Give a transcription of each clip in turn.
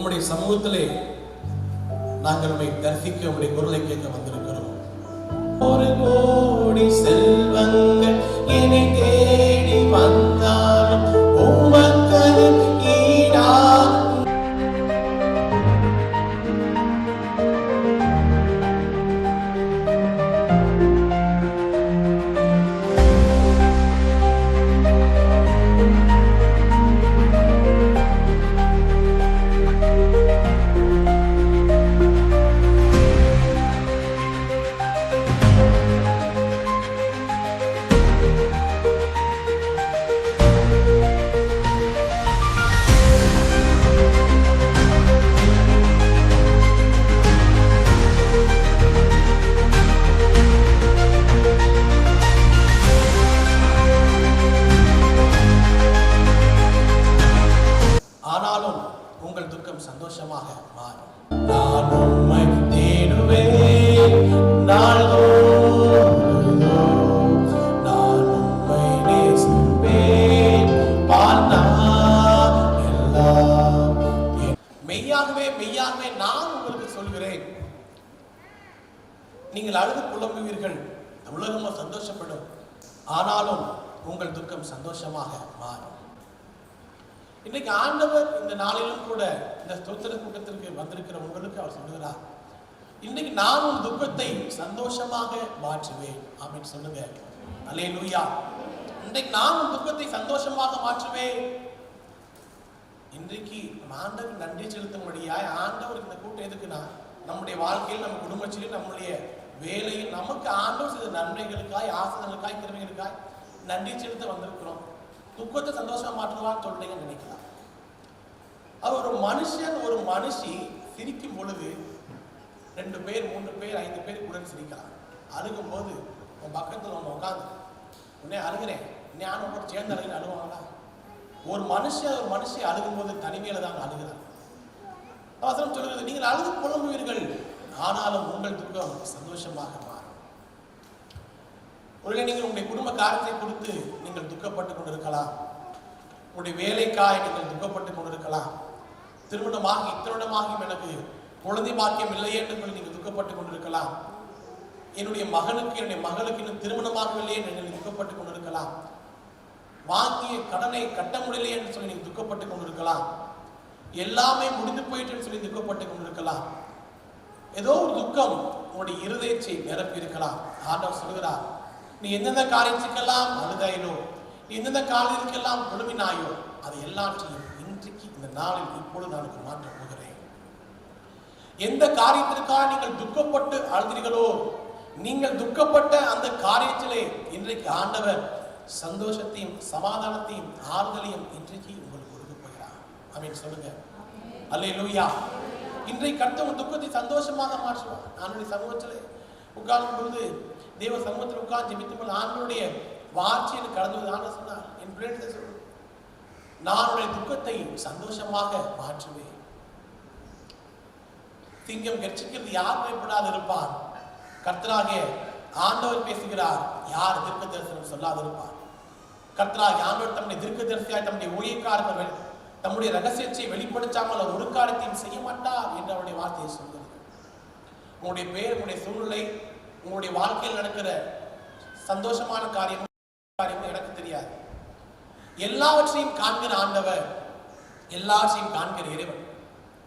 உம்முடைய சமூகத்திலே நாங்கள் உண்மை தரிசிக்க உங்களுடைய குரலை கேட்க வந்திருக்கிறோம். ஒரு கோடி செல்வ நான் உங்களுக்கு சொல்கிறேன். நீங்கள் அழுது புலம்புவீர்கள். இந்த உலகமும் சந்தோஷப்படும். ஆனாலும் உங்கள் துக்கம் சந்தோஷமாக மாறும். இன்னைக்கு ஆண்டவர் இந்த நாளிலும் கூட இந்த ஸ்தோத்திர கூட்டத்திற்கு வந்திருக்கிற உங்களுக்கு அவர் சொல்லுகிறார். இன்னைக்கு நான் உன் துக்கத்தை சந்தோஷமாக மாற்றுவேன். அப்படின்னு சொல்லுங்க. அலே லூயா இன்னைக்கு நான் உன் துக்கத்தை சந்தோஷமாக மாற்றுவேன். இன்றைக்கு நம்ம ஆண்டவருக்கு நன்றி செலுத்தும்படியாய் ஆண்டவர் இந்த கூட்டம் எதுக்குன்னா நம்முடைய வாழ்க்கையில் நம்ம குடும்பத்திலையும் நம்முடைய வேலையில் நமக்கு ஆண்டவர் செய்த நன்மைகளுக்காய் ஆசனங்களுக்காய் கிருமைகளுக்காய் நன்றி செலுத்த வந்திருக்கிறோம். துக்கத்தை சந்தோஷமா மாற்றுவான்னு சொல்றீங்கன்னு நினைக்கலாம். அது ஒரு மனுஷன் ஒரு மனுஷி சிரிக்கும் பொழுது ரெண்டு பேர் மூன்று பேர் ஐந்து பேர் கூட சிரிக்கலாம். அழுகும் போது உன் பக்கத்தில் ஒன்று உட்காந்து உன்னே அழுகிறேன். ஞானம் கூட சேர்ந்து அழுகிற அழுவாங்களா? ஒரு மனுஷன் ஒரு மனுஷன் அழுகும் போது தனிமையில தான் அழுகிறான். அவசரம் சொல்கிறது நீங்கள் அழுது புலம்புவீர்கள் ஆனாலும் உங்கள் துக்கம் சந்தோஷமாக மாறும். ஒருவேளை நீங்கள் உங்களுடைய குடும்ப காரியத்தை குறித்து நீங்கள் துக்கப்பட்டு கொண்டிருக்கலாம். உங்களுடைய வேலைக்காய் நீங்கள் துக்கப்பட்டு கொண்டிருக்கலாம். திருமணமாகி இத்திருமணமாகியும் எனக்கு குழந்தை பாக்கியம் இல்லையே என்று நீங்கள் துக்கப்பட்டு கொண்டிருக்கலாம். என்னுடைய மகனுக்கு என்னுடைய மகளுக்கு இன்னும் திருமணமாகவில்லையே என்று நீங்கள் துக்கப்பட்டு கொண்டிருக்கலாம். வாங்கிய கடனை கட்ட முடியலையே என்று சொல்லி நீங்கள் துக்கப்பட்டு கொண்டிருக்கலாம். எல்லாமே முடிந்து போயிட்டுன்னு சொல்லி துக்கப்பட்டு கொண்டிருக்கலாம். ஏதோ ஒரு துக்கம் உன்னுடைய இருதயத்தை நிரப்பி இருக்கலாம். ஆண்டவர் சொல்கிறார் நீ எந்தெந்த காரியத்துக்கெல்லாம் அழுதாயினோ நீ எந்தெந்த காரியத்துக்கெல்லாம் குழுமினாயோ அது எல்லாற்றையும் இன்றைக்கு இந்த நாளில் இப்பொழுது நான் மாற்றப் போகிறேன். எந்த காரியத்திற்காக நீங்கள் துக்கப்பட்டு அழுதீர்களோ நீங்கள் துக்கப்பட்ட அந்த காரியத்திலே இன்றைக்கு ஆண்டவர் சந்தோஷத்தையும் சமாதானத்தையும் ஆறுதலையும் இன்றைக்கு உங்களுக்கு கொடுக்க போகிறார். அப்படின்னு சொல்லுங்க. அல்லே லூயா இன்றைக்கு கட்ட உன் துக்கத்தை சந்தோஷமாக மாற்றுவார். ஆண்டுடைய சமூகத்தில் உட்கார்ந்து பொழுது தேவ சமூகத்தில் உட்கார்ந்து ஜெபித்தும் போது ஆண்களுடைய வாட்சியில் கடந்து ஆண்டு சொன்னார்? என் பிள்ளைகளை சொல்லு நான் துக்கத்தை சந்தோஷமாக மாற்றுவேன். திங்கம் கர்ச்சிக்கிறது யார் பயப்படாது இருப்பார் கர்த்தராகிய ஆண்டவர் பேசுகிறார். யார் தீர்க்க தரிசனம் சொல்லாதிருப்பார்? இருப்பார் ஆண்டவர் தம்முடைய தீர்க்க தரிசியாய் தம்முடைய ஊழியக்காரர்கள் தம்முடைய ரகசியத்தை வெளிப்படுத்தாமல் அவர் ஒரு காரியத்தையும் செய்ய மாட்டார் என்று அவருடைய வார்த்தையை சொல்கிறது. உங்களுடைய பேர் உங்களுடைய சூழ்நிலை உங்களுடைய வாழ்க்கையில் நடக்கிற சந்தோஷமான காரியம் காரியம் எனக்கு தெரியாது. எல்லாவற்றையும் காண்கிற ஆண்டவர் எல்லாவற்றையும் காண்கிற இறைவன்.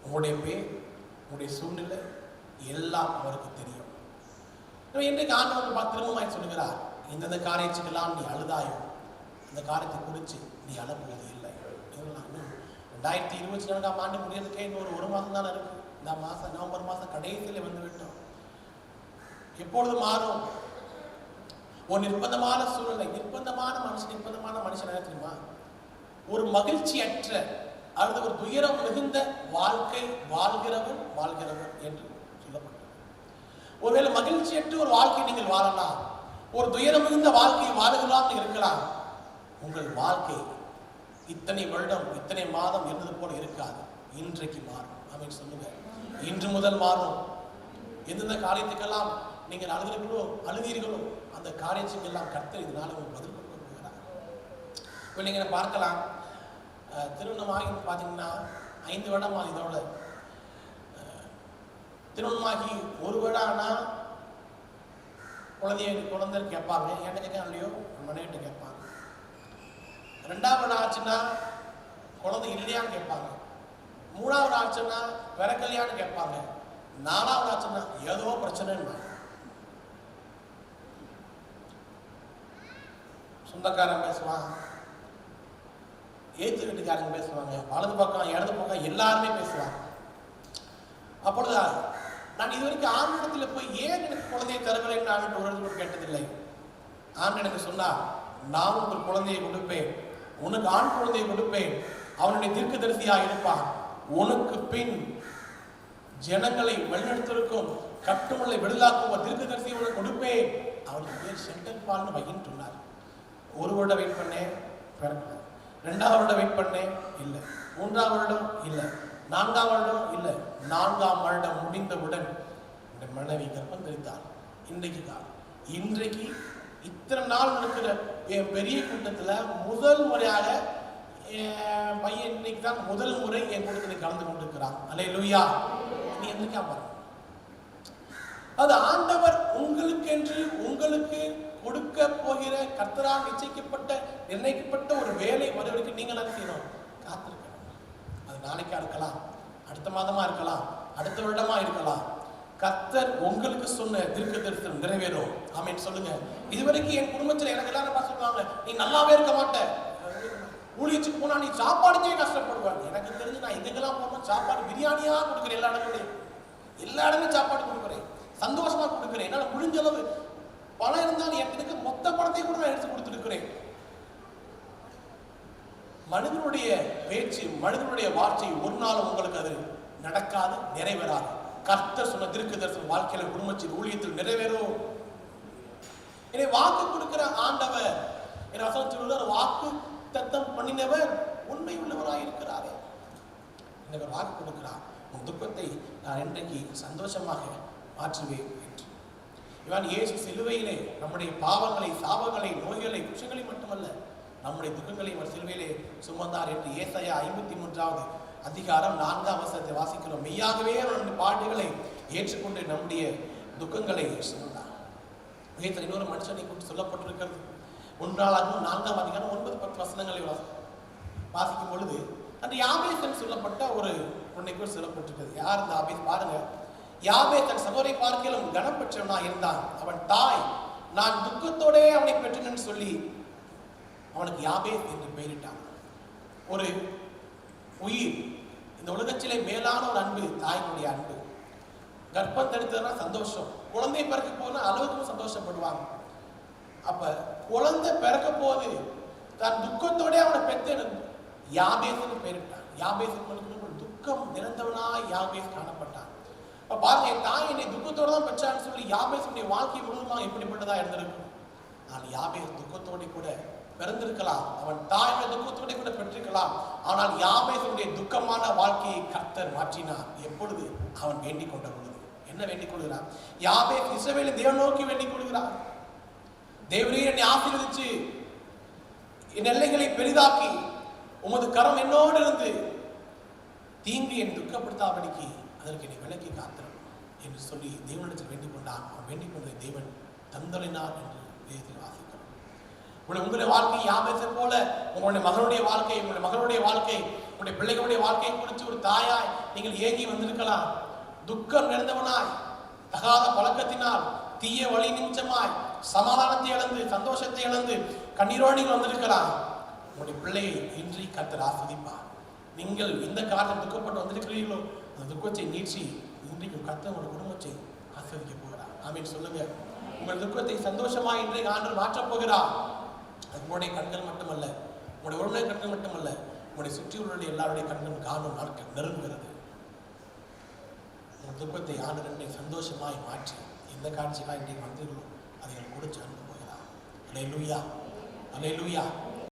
உங்களுடைய பேர் உங்களுடைய சூழ்நிலை எல்லாம் அவருக்கு தெரியும். இன்றைக்கு ஆண்டவர் பார்த்து திரும்பமாய் சொல்லுகிறார் இந்தந்த காரியத்துக்கெல்லாம் நீ அழுதாயோ அந்த காரியத்தை குறித்து நீ அழப்போவது இல்லை. ரெண்டாயிரத்தி இருபத்தி நான்காம் ஆண்டு முடியறதுக்கே இன்னொரு ஒரு மாதம் தானே இருக்கு. இந்த மாதம் நவம்பர் மாதம் கடைசியில் வந்து விட்டோம் எப்பொழுது மாறும்? ஒரு நிர்பந்தமான சூழ்நிலை நிர்பந்தமான மனுஷன் நிர்பந்தமான மனுஷன் என்ன தெரியுமா? ஒரு மகிழ்ச்சியற்ற அல்லது ஒரு துயரம் மிகுந்த வாழ்க்கை வாழ்கிறவன் வாழ்கிறவன் என்று சொல்லப்பட்டது. ஒருவேளை மகிழ்ச்சியற்ற ஒரு வாழ்க்கை நீங்கள் வாழலாம். ஒரு துயரம் மிகுந்த வாழ்க்கையை வாழுகலாம் இருக்கலாம். உங்கள் வாழ்க்கை இத்தனை வருடம் இத்தனை மாதம் இருந்தது போல இருக்காது. இன்றைக்கு மாறும். அப்படின்னு சொல்லுங்க. இன்று முதல் மாறும். எந்தெந்த காரியத்துக்கெல்லாம் நீங்கள் அழுதுகளோ அழுதீர்களோ அந்த காரியத்துக்கெல்லாம் கர்த்தர் இதனால உங்களுக்கு பதில் கொடுக்க போகிறார். இப்போ நீங்கள் பார்க்கலாம். அஹ், திருமணமாகி பார்த்தீங்கன்னா ஐந்து வருடமா இதோட திருமணமாகி ஒரு வருடம் ஆனால் குழந்தைய குழந்தை கேட்பாங்க. என்ன கேட்க இல்லையோ? மனைவிட்ட கேட்பாங்க ரெண்டாவது ஆச்சுன்னா குழந்தை இல்லையான்னு கேட்பாங்க. மூணாவது ஆச்சுன்னா பிறக்கலையான்னு கேட்பாங்க. நாலாவது ஆச்சுன்னா ஏதோ பிரச்சனைன்னு சொந்தக்காரன் பேசுவான். ஏத்து வீட்டுக்காரங்க பேசுவாங்க. வலது பக்கம் இடது பக்கம் எல்லாருமே பேசுவாங்க. அப்பொழுது நான் இதுவரைக்கும் ஆண்டிடத்தில் போய் ஏன் எனக்கு குழந்தையை தருகிறேன் என்று ஒரு இடத்துல கேட்டதில்லை. ஆண்டு எனக்கு சொன்னார் நான் உங்கள் குழந்தையை கொடுப்பேன். உனக்கு ஆண் குழந்தையை கொடுப்பேன். அவனுடைய தீர்க்கதரிசியாக இருப்பான். உனக்கு பின் ஜனங்களை வழிநடத்திருக்கும் கட்டுமலை விடுதலாக்கும் தீர்க்க தரிசியை உனக்கு கொடுப்பேன். அவனுக்கு பேர் சென்டர் பால்னு வையின்னு சொன்னார். ஒரு வருடம் வெயிட் பண்ணேன் பிறக்கல. ரெண்டாவது வருடம் வெயிட் பண்ணேன் இல்லை. மூன்றாவது வருடம் இல்லை. நான்காம் வருடம் இல்லை நான்காம் வருடம் முடிந்தவுடன் இந்த மனைவி கர்ப்பம் தரித்தார் இன்றைக்கு தான். இன்றைக்கு இத்தனை நாள் நடக்கிற என் பெரிய கூட்டத்துல முதல் முறையாக பையன் இன்னைக்கு தான் முதல் முறை என் கூட்டத்தில் கலந்து கொண்டிருக்கிறான். அலே லூயா நீ எந்திரிக்கா பாருங்க அது ஆண்டவர் உங்களுக்கென்று உங்களுக்கு கொடுக்க போகிற கர்த்தரால் நிச்சயிக்கப்பட்ட நிர்ணயிக்கப்பட்ட ஒரு வேலை வருவதற்கு நீங்கள் என்ன செய்யணும்? காத்திருக்க நாளைக்கா இருக்கலாம் அடுத்த மாதமா இருக்கலாம் அடுத்த வருடமா இருக்கலாம். கத்தர் உங்களுக்கு சொன்ன திருக்க திருத்தம் நிறைவேறும். ஆமென். சொல்லுங்க. இதுவரைக்கும் என் குடும்பத்தில் எனக்கு எல்லாரும் சொல்லுவாங்க? நீ நல்லாவே இருக்க மாட்ட. ஊழிச்சு போனா நீ சாப்பாடுக்கே கஷ்டப்படுவாங்க. எனக்கு தெரிஞ்சு நான் எங்கெல்லாம் போனோம் சாப்பாடு பிரியாணியா கொடுக்குறேன் எல்லா இடங்களையும் எல்லா இடமும் சாப்பாடு கொடுக்குறேன். சந்தோஷமா கொடுக்குறேன். என்னால முடிஞ்ச அளவு பணம் இருந்தாலும் எனக்கு மொத்த பணத்தையும் கூட நான் எடுத்து கொடுத்துருக்குறேன் மனிதனுடைய பேச்சு மனிதனுடைய வார்த்தை ஒரு நாள் உங்களுக்கு அது நடக்காது நிறைவேறாது. கர்த்த சொன்ன திருக்கு தரிசனம் வாழ்க்கையில குடும்பத்தில் ஊழியத்தில் நிறைவேறும். என்னை வாக்கு கொடுக்கிற ஆண்டவர் என் வசனத்தில் வாக்கு தத்தம் பண்ணினவர் உண்மை உள்ளவராக இருக்கிறாரே. இந்த வாக்கு கொடுக்கிறார். உன் துக்கத்தை நான் இன்றைக்கு சந்தோஷமாக மாற்றுவேன் என்று. இவன் இயேசு சிலுவையிலே நம்முடைய பாவங்களை சாபங்களை நோய்களை குற்றங்களை மட்டுமல்ல நம்முடைய துக்கங்களை அவர் சிலுவையிலே சுமந்தார் என்று ஏசையா ஐம்பத்தி மூன்றாவது அதிகாரம் நான்காம் வசனத்தை வாசிக்கிறோம். மெய்யாகவே அவருடைய நம்முடைய பாடுகளை ஏற்றுக்கொண்டு நம்முடைய துக்கங்களை சுமந்தார். வேதத்தில் இன்னொரு மனுஷனை குறித்து சொல்லப்பட்டிருக்கிறது. ஒன்றாளாகவும் நான்காம் அதிகாரம் ஒன்பது பத்து வசனங்களை வாசிக்கும் பொழுது அந்த யாபேசன் சொல்லப்பட்ட ஒரு பொண்ணை கூட சொல்லப்பட்டிருக்கிறது. யார் இந்த ஆபேஸ் பாருங்க. யாபே தன் சகோதரை பார்க்கலும் கனம் பெற்றவனா இருந்தான். அவன் தாய் நான் துக்கத்தோடே அவனை பெற்றேன்னு சொல்லி அவனுக்கு யாபேஸ் என்று பெயரிட்டான். ஒரு உயிர் இந்த உலகத்திலே மேலான ஒரு அன்பு தாயினுடைய அன்பு. கர்ப்பம் தடுத்ததுனா சந்தோஷம். குழந்தை பிறக்க போனா அளவுக்கும் சந்தோஷப்படுவாங்க அப்ப குழந்தை பிறக்க போது தான் துக்கத்தோட அவனை பெற்று யாபேஸ்னு பெயரிட்டான். யாபேஸ் ஒரு துக்கம் நிறைந்தவனாய் யாபேஸ் காணப்பட்டான். அப்ப பாருங்க என் தாய் என்னை துக்கத்தோட தான் பெற்றான்னு சொல்லி யாபேசுடைய வாழ்க்கை முழுவதுமா எப்படிப்பட்டதா இருந்திருக்கும்? நான் யாபேஸ் துக்கத்தோட கூட பிறந்திருக்கலாம். அவன் தாய் தாயோட துக்கத்தோட கூட பெற்றிருக்கலாம். ஆனால் யாபேசுடைய துக்கமான வாழ்க்கையை கர்த்தர் மாற்றினார். எப்பொழுது? அவன் வேண்டிக் கொண்ட பொழுது. என்ன வேண்டிக் கொள்கிறான் யாபே இஸ்ரவேலை தேவன் நோக்கி வேண்டிக் கொள்கிறான் தேவரே என்னை ஆசீர்வதிச்சு என் எல்லைகளை பெரிதாக்கி உமது கரம் என்னோடு இருந்து தீங்கு என் துக்கப்படுத்தாபடிக்கு அதற்கு என்னை விலக்கி காத்திரம் என்று சொல்லி தேவனிடத்தில் வேண்டிக் கொண்டான். அவன் வேண்டிக் கொண்ட தேவன் தந்தளினார் என்று வேதத்தில் உங்களுடைய உங்களுடைய வாழ்க்கை யாபேசை போல உங்களுடைய மகனுடைய வாழ்க்கை உங்களுடைய மகளுடைய வாழ்க்கை உங்களுடைய பிள்ளைகளுடைய வாழ்க்கையை குறித்து ஒரு தாயாய் நீங்கள் ஏங்கி வந்திருக்கலாம். துக்கம் நிறைந்தவனாய் தகாத பழக்கத்தினால் தீய வழி நிமிச்சமாய் சமாதானத்தை இழந்து சந்தோஷத்தை இழந்து கண்ணீரோடு நீங்கள் வந்திருக்கலாம். உங்களுடைய பிள்ளையை இன்றி கத்தர் ஆஸ்வதிப்பார். நீங்கள் எந்த காரணம் துக்கப்பட்டு வந்திருக்கிறீர்களோ அந்த துக்கத்தை நீட்சி இன்றைக்கு கத்த உங்களுடைய குடும்பத்தை ஆஸ்வதிக்க போகிறார். ஆமீன். சொல்லுங்க. உங்கள் துக்கத்தை சந்தோஷமாய் இன்றைக்கு ஆண்டு மாற்றப் போகிறார். அது உங்களுடைய கண்கள் மட்டுமல்ல உங்களுடைய உடனே கண்கள் மட்டுமல்ல உங்களுடைய சுற்றியுள்ள எல்லாருடைய கண்களும் காணும் நாட்கள் நெருங்குகிறது. உங்கள் துக்கத்தை ஆண்டு ரெண்டை சந்தோஷமாய் மாற்றி எந்த காட்சியெல்லாம் இன்றைக்கு வந்தீர்களோ அதை கொடுத்து அனுப்ப போகிறான் அலை லூயா அலை லூயா